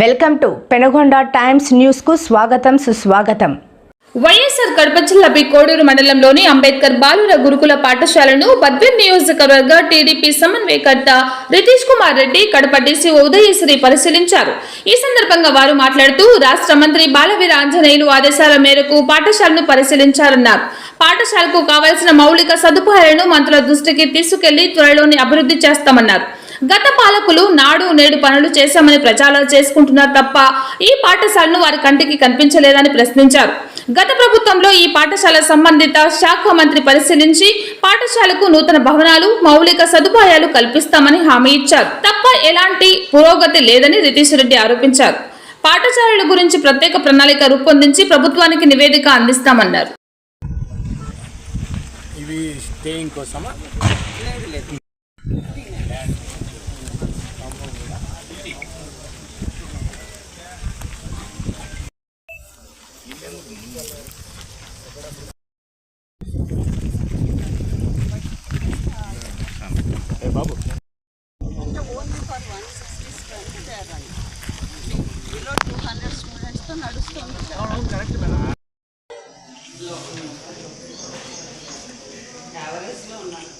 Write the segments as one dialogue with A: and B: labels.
A: Welcome to Penagonda times న్యూస్కు స్వాగతం సుస్వాగతం.
B: వైఎస్ఆర్ కడప జిల్లా బి కోడూరు మండలంలోని అంబేద్కర్ బాలుర గురుకుల పాఠశాలను బద్వేల్ నియోజకవర్గ టీడీపీ సమన్వయకర్త రితీష్ కుమార్ రెడ్డి కడప డీసీ ఉదయశ్రీ పరిశీలించారు. ఈ సందర్భంగా వారు మాట్లాడుతూ రాష్ట్ర మంత్రి బాలవీర ఆంజనేయులు ఆదేశాల మేరకు పాఠశాలను పరిశీలించారన్నారు. పాఠశాలకు కావలసిన మౌలిక సదుపాయాలను మంత్రుల దృష్టికి తీసుకెళ్ళి త్వరలోనే అభివృద్ధి చేస్తామన్నారు. గత పాలకులు నాడు నేడు పనులు చేశామని ప్రచారాలు చేసుకుంటున్నారు తప్ప ఈ పాఠశాలను వారి కంటికి కనిపించలేదని ప్రశ్నించారు. గత ప్రభుత్వంలో ఈ పాఠశాల సంబంధిత శాఖ మంత్రి పరిశీలించి పాఠశాలకు నూతన భవనాలు మౌలిక సదుపాయాలు కల్పిస్తామని హామీ ఇచ్చారు. తప్ప ఎలాంటి పురోగతి లేదని రితీష్ రెడ్డి ఆరోపించారు. పాఠశాలల గురించి ప్రత్యేక ప్రణాళిక రూపొందించి ప్రభుత్వానికి నివేదిక అందిస్తామన్నారు.
C: ఇవి స్టేయింగ్ కోసమా?
D: నడుస్తుంది యావరేజ్లో ఉన్నాను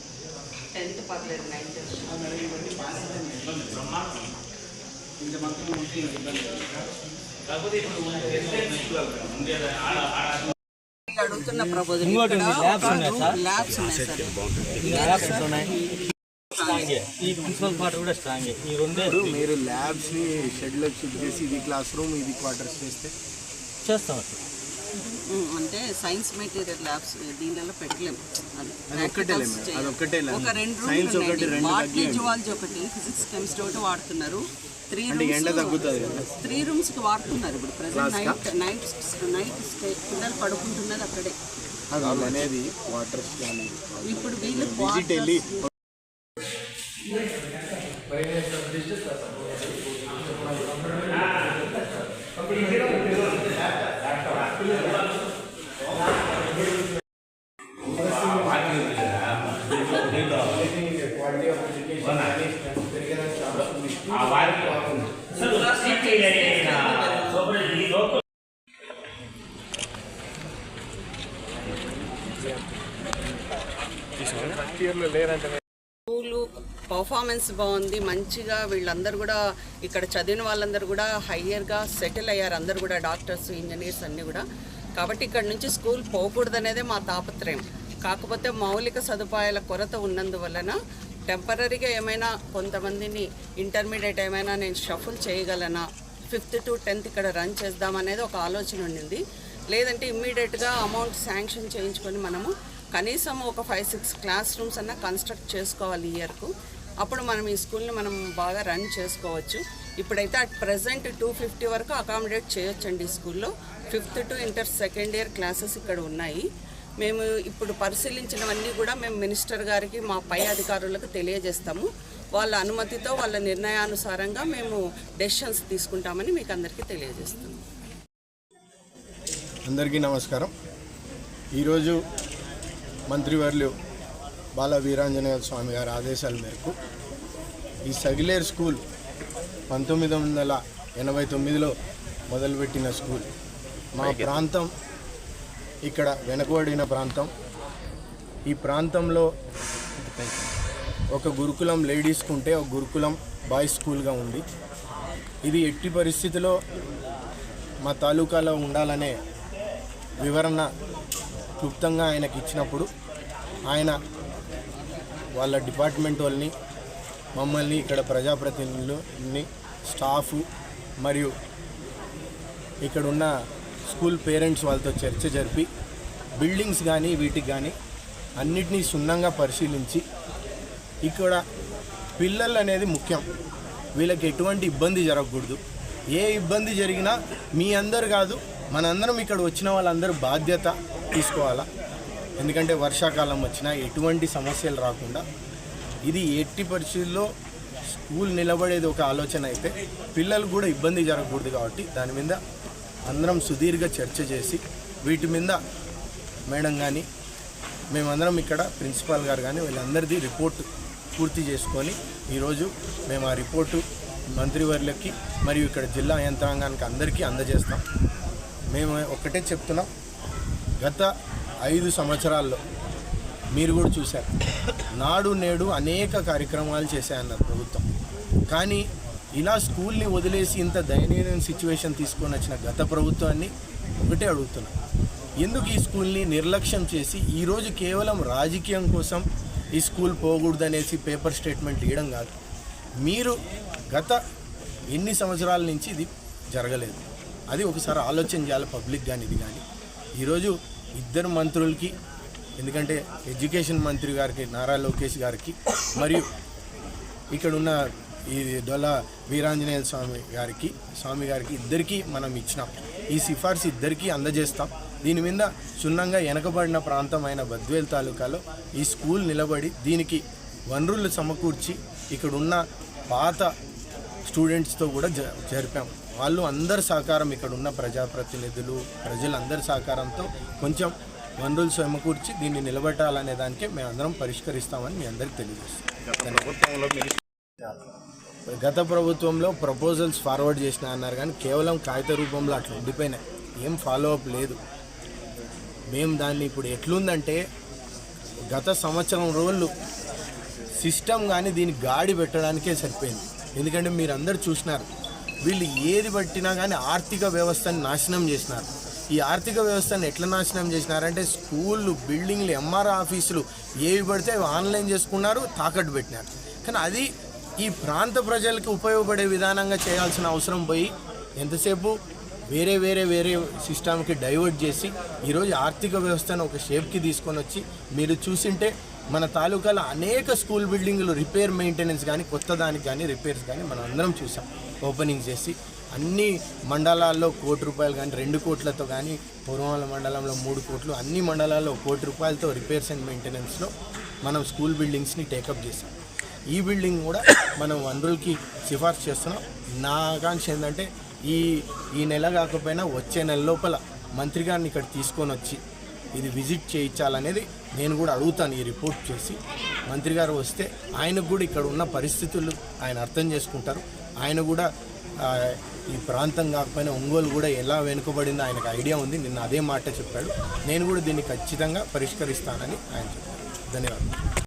D: టెన్త్ పర్లేదు నైన్త్ అడుగుతున్న ప్రపోజల్ ల్యాబ్స్ ఉన్నాయి సార్
E: ఈ ప్రిన్సిపల్ పార్ట్ కూడా స్ట్రాంగ్. ఈ రెండే
C: ఇప్పుడు మీరు ల్యాబ్స్ని షెడ్లో షిఫ్ట్ చేసి ఇది క్లాస్ రూమ్ ఇది క్వార్టర్స్ చేస్తే?
E: చేస్తాం
D: అంటే సైన్స్ మెటీరియల్ ల్యాబ్స్ దీనిలో పెట్టలేము. ఒక రెండు రూమ్లు
C: ఒకటి.
D: జువాలజీ ఒకటి ఫిజిక్స్ కెమిస్ట్రీ ఒకటి వాడుతున్నారు. త్రీ
C: ఎండ తగ్గుతుంది
D: త్రీ రూమ్స్కి వాడుతున్నారు ఇప్పుడు
C: కా?
D: నైట్ నైట్ నైట్ స్టే పిల్లలు పడుకుంటున్నది అక్కడే.
C: అనేది కానీ
D: ఇప్పుడు వీళ్ళు
C: విజిట్ వెళ్ళి
D: స్కూలు పర్ఫార్మెన్స్ బాగుంది. మంచిగా వీళ్ళందరూ కూడా ఇక్కడ చదివిన వాళ్ళందరూ కూడా హయ్యర్గా సెటిల్ అయ్యారు. అందరు కూడా డాక్టర్స్ ఇంజనీర్స్ అన్నీ కూడా. కాబట్టి ఇక్కడ నుంచి స్కూల్ పోకూడదనేదే మా తాపత్రయం. కాకపోతే మౌలిక సదుపాయాల కొరత ఉన్నందువలన టెంపరీగా ఏమైనా కొంతమందిని ఇంటర్మీడియట్ ఏమైనా నేను షఫుల్ చేయగలనా? ఫిఫ్త్ టు టెన్త్ ఇక్కడ రన్ చేద్దామనేది ఒక ఆలోచన ఉండింది. లేదంటే ఇమ్మీడియట్గా అమౌంట్ శాంక్షన్ చేయించుకొని మనము కనీసం ఒక ఫైవ్ సిక్స్ క్లాస్ రూమ్స్ అన్న కన్స్ట్రక్ట్ చేసుకోవాలి ఇయర్కు అప్పుడు మనం ఈ స్కూల్ని మనం బాగా రన్ చేసుకోవచ్చు. ఇప్పుడైతే అట్ ప్రజెంట్ టూ ఫిఫ్టీ వరకు అకామిడేట్ చేయొచ్చండి ఈ స్కూల్లో fifth to inter second year classes ఇక్కడ ఉన్నాయి. మేము ఇప్పుడు పరిశీలించినవన్నీ కూడా మేము మినిస్టర్ గారికి మా పై అధికారులకు తెలియజేస్తాము. వాళ్ళ అనుమతితో వాళ్ళ నిర్ణయానుసారంగా మేము డెసిషన్స్ తీసుకుంటామని మీకు అందరికీ తెలియజేస్తాము
C: అందరికీ నమస్కారం. ఈరోజు మంత్రివర్యులు బాల వీరాంజనేయ స్వామి గారి ఆదేశాల మేరకు ఈ సగిలేర్ స్కూల్ పంతొమ్మిది వందల ఎనభై తొమ్మిదిలో మొదలుపెట్టిన స్కూల్. మా ప్రాంతం ఇక్కడ వెనకబడిన ప్రాంతం. ఈ ప్రాంతంలో ఒక గురుకులం లేడీస్కి ఉంటే ఒక గురుకులం బాయ్స్ స్కూల్గా ఉంది ఇది ఎట్టి పరిస్థితిలో మా తాలూకాలో ఉండాలనే వివరణ క్లుప్తంగా ఆయనకి ఇచ్చినప్పుడు ఆయన వాళ్ళ డిపార్ట్మెంట్ వాళ్ళని మమ్మల్ని ఇక్కడ ప్రజాప్రతినిధులని స్టాఫ్ మరియు ఇక్కడ ఉన్న స్కూల్ పేరెంట్స్ వాళ్ళతో చర్చ జరిపి బిల్డింగ్స్ కానీ వీటికి కానీ అన్నిటినీ సున్నంగా పరిశీలించి ఇక్కడ పిల్లలు అనేది ముఖ్యం. వీళ్ళకి ఎటువంటి ఇబ్బంది జరగకూడదు. ఏ ఇబ్బంది జరిగినా మీ అందరు కాదు మనందరం ఇక్కడ వచ్చిన వాళ్ళందరూ బాధ్యత తీసుకోవాలా? ఎందుకంటే వర్షాకాలం వచ్చినా ఎటువంటి సమస్యలు రాకుండా ఇది ఎట్టి పరిస్థితుల్లో స్కూల్ నిలబడేది ఒక ఆలోచన అయితే పిల్లలు కూడా ఇబ్బంది జరగకూడదు కాబట్టి దాని మీద అందరం సుదీర్ఘ చర్చ చేసి వీటి మీద మేడం కానీ మేమందరం ఇక్కడ ప్రిన్సిపాల్ గారు కానీ వీళ్ళందరిది రిపోర్ట్ పూర్తి చేసుకొని ఈరోజు మేము ఆ రిపోర్టు మంత్రివర్యులకి మరియు ఇక్కడ జిల్లా యంత్రాంగానికి అందరికీ అందజేస్తాం. మేము ఒకటే చెప్తున్నాం. గత ఐదు సంవత్సరాల్లో మీరు కూడా చూశారు. నాడు నేడు అనేక కార్యక్రమాలు చేశాయన్నారు ప్రభుత్వం. కానీ ఇలా స్కూల్ని వదిలేసి ఇంత దయనీయమైన సిచ్యువేషన్ తీసుకొని వచ్చిన గత ప్రభుత్వాన్ని ఒకటే అడుగుతున్నా. ఎందుకు ఈ స్కూల్ని నిర్లక్ష్యం చేసి ఈరోజు కేవలం రాజకీయం కోసం ఈ స్కూల్ పోకూడదనేసి పేపర్ స్టేట్మెంట్ ఇవ్వడం కాదు. మీరు గత ఎన్ని సంవత్సరాల నుంచి ఇది జరగలేదు. అది ఒకసారి ఆలోచన చేయాలి పబ్లిక్ కానీ ఇది కానీ ఈరోజు ఇద్దరు మంత్రులకి ఎందుకంటే ఎడ్యుకేషన్ మంత్రి గారికి నారా లోకేష్ గారికి మరియు ఇక్కడ ఉన్న ఈ దొల వీరాంజనేయ స్వామి గారికి స్వామి గారికి ఇద్దరికీ మనం ఇచ్చినాం. ఈ సిఫార్సు ఇద్దరికీ అందజేస్తాం. దీని మీద క్షుణ్ణంగా వెనకబడిన ప్రాంతమైన బద్వేల్ తాలూకాలో ఈ స్కూల్ నిలబడి దీనికి వనరులు సమకూర్చి ఇక్కడ ఉన్న పాత స్టూడెంట్స్తో కూడా జ జరిపాం. వాళ్ళు అందరి సహకారం ఇక్కడ ఉన్న ప్రజాప్రతినిధులు ప్రజలందరి సహకారంతో కొంచెం వనరులు సమకూర్చి దీన్ని నిలబెట్టాలనే దానికే మేమందరం పరిష్కరిస్తామని మీ అందరికీ తెలియజేస్తాం గత ప్రభుత్వంలో ప్రపోజల్స్ ఫార్వర్డ్ చేసిన అన్నారు కానీ కేవలం కాగిత రూపంలో అట్లా ఉండిపోయినాయి. ఏం ఫాలో అప్ లేదు. మేము దాన్ని ఇప్పుడు ఎట్లుందంటే గత సంవత్సరం రోజులు సిస్టమ్ కానీ దీన్ని గాడి పెట్టడానికే సరిపోయింది. ఎందుకంటే మీరు అందరు చూసినారు వీళ్ళు ఏది పట్టినా కానీ ఆర్థిక వ్యవస్థని నాశనం చేసినారు. ఈ ఆర్థిక వ్యవస్థను ఎట్లా నాశనం చేసినారంటే స్కూళ్ళు బిల్డింగ్లు ఎంఆర్ ఆఫీసులు ఏవి పడితే అవి ఆన్లైన్ చేసుకున్నారు తాకట్టు పెట్టినారు. కానీ అది ఈ ప్రాంత ప్రజలకు ఉపయోగపడే విధానంగా చేయాల్సిన అవసరం పోయి ఎంతసేపు వేరే వేరే వేరే సిస్టమ్కి డైవర్ట్ చేసి ఈరోజు ఆర్థిక వ్యవస్థను ఒక షేప్కి తీసుకొని వచ్చి మీరు చూసింటే మన తాలూకాలో అనేక స్కూల్ బిల్డింగ్లు రిపేర్ మెయింటెనెన్స్ కానీ కొత్త దానికి కానీ రిపేర్స్ కానీ మనం అందరం చూసాం. ఓపెనింగ్ చేసి అన్ని మండలాల్లో కోటి రూపాయలు కానీ రెండు కోట్లతో కానీ పూర్వమాల మండలంలో మూడు కోట్లు అన్ని మండలాల్లో కోటి రూపాయలతో రిపేర్స్ అండ్ మెయింటెనెన్స్లో మనం స్కూల్ బిల్డింగ్స్ని టేకప్ చేసాం. ఈ బిల్డింగ్ కూడా మనం వనరులకి సిఫార్సు చేస్తున్నాం. నా ఆకాంక్ష ఏంటంటే ఈ ఈ నెల కాకపోయినా వచ్చే నెల లోపల మంత్రి గారిని ఇక్కడ తీసుకొని వచ్చి ఇది విజిట్ చేయించాలనేది నేను కూడా అడుగుతాను ఈ రిపోర్ట్ చేసి. మంత్రి గారు వస్తే ఆయనకు కూడా ఇక్కడ ఉన్న పరిస్థితులు ఆయన అర్థం చేసుకుంటారు. ఆయన కూడా ఈ ప్రాంతం కాకపోయినా ఒంగోలు కూడా ఎలా వెనుకబడిందో ఆయనకు ఐడియా ఉంది. నిన్న అదే మాట చెప్పాడు. నేను కూడా దీన్ని ఖచ్చితంగా పరిష్కరిస్తానని ఆయన చెప్పారు. ధన్యవాదాలు.